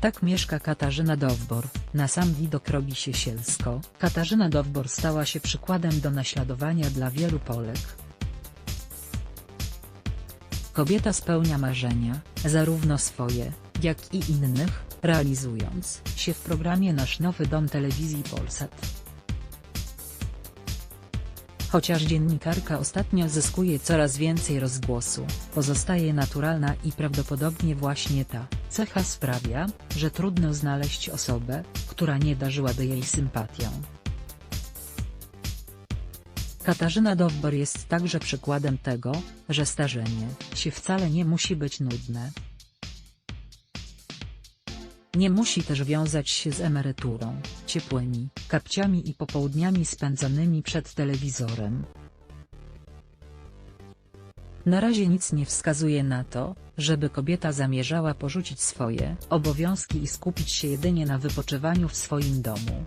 Tak mieszka Katarzyna Dowbor, na sam widok robi się sielsko. Katarzyna Dowbor stała się przykładem do naśladowania dla wielu Polek. Kobieta spełnia marzenia, zarówno swoje, jak i innych, realizując się w programie Nasz Nowy Dom Telewizji Polsat. Chociaż dziennikarka ostatnio zyskuje coraz więcej rozgłosu, pozostaje naturalna i prawdopodobnie właśnie ta cecha sprawia, że trudno znaleźć osobę, która nie darzyłaby jej sympatią. Katarzyna Dowbor jest także przykładem tego, że starzenie się wcale nie musi być nudne. Nie musi też wiązać się z emeryturą, ciepłymi kapciami i popołudniami spędzonymi przed telewizorem. Na razie nic nie wskazuje na to, żeby kobieta zamierzała porzucić swoje obowiązki i skupić się jedynie na wypoczywaniu w swoim domu.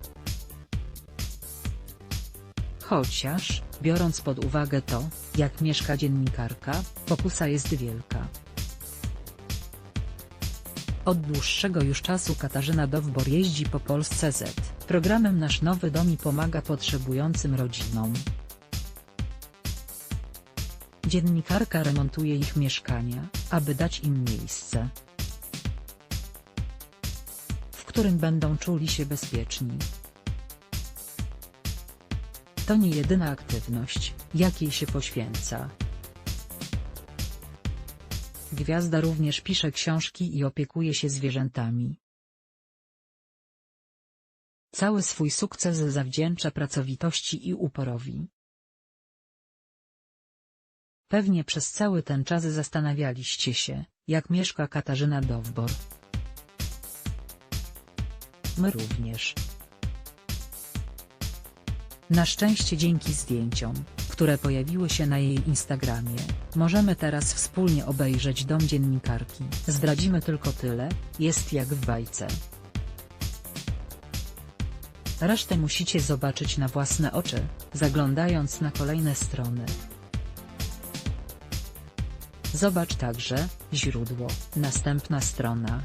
Chociaż, biorąc pod uwagę to, jak mieszka dziennikarka, pokusa jest wielka. Od dłuższego już czasu Katarzyna Dowbor jeździ po Polsce Z programem Nasz Nowy Dom i pomaga potrzebującym rodzinom. Dziennikarka remontuje ich mieszkania, aby dać im miejsce, w którym będą czuli się bezpieczni. To nie jedyna aktywność, jakiej się poświęca. Gwiazda również pisze książki i opiekuje się zwierzętami. Cały swój sukces zawdzięcza pracowitości i uporowi. Pewnie przez cały ten czas zastanawialiście się, jak mieszka Katarzyna Dowbor. My również. Na szczęście dzięki zdjęciom, które pojawiły się na jej Instagramie, możemy teraz wspólnie obejrzeć dom dziennikarki. Zdradzimy tylko tyle, jest jak w bajce. Resztę musicie zobaczyć na własne oczy, zaglądając na kolejne strony. Zobacz także, źródło, następna strona,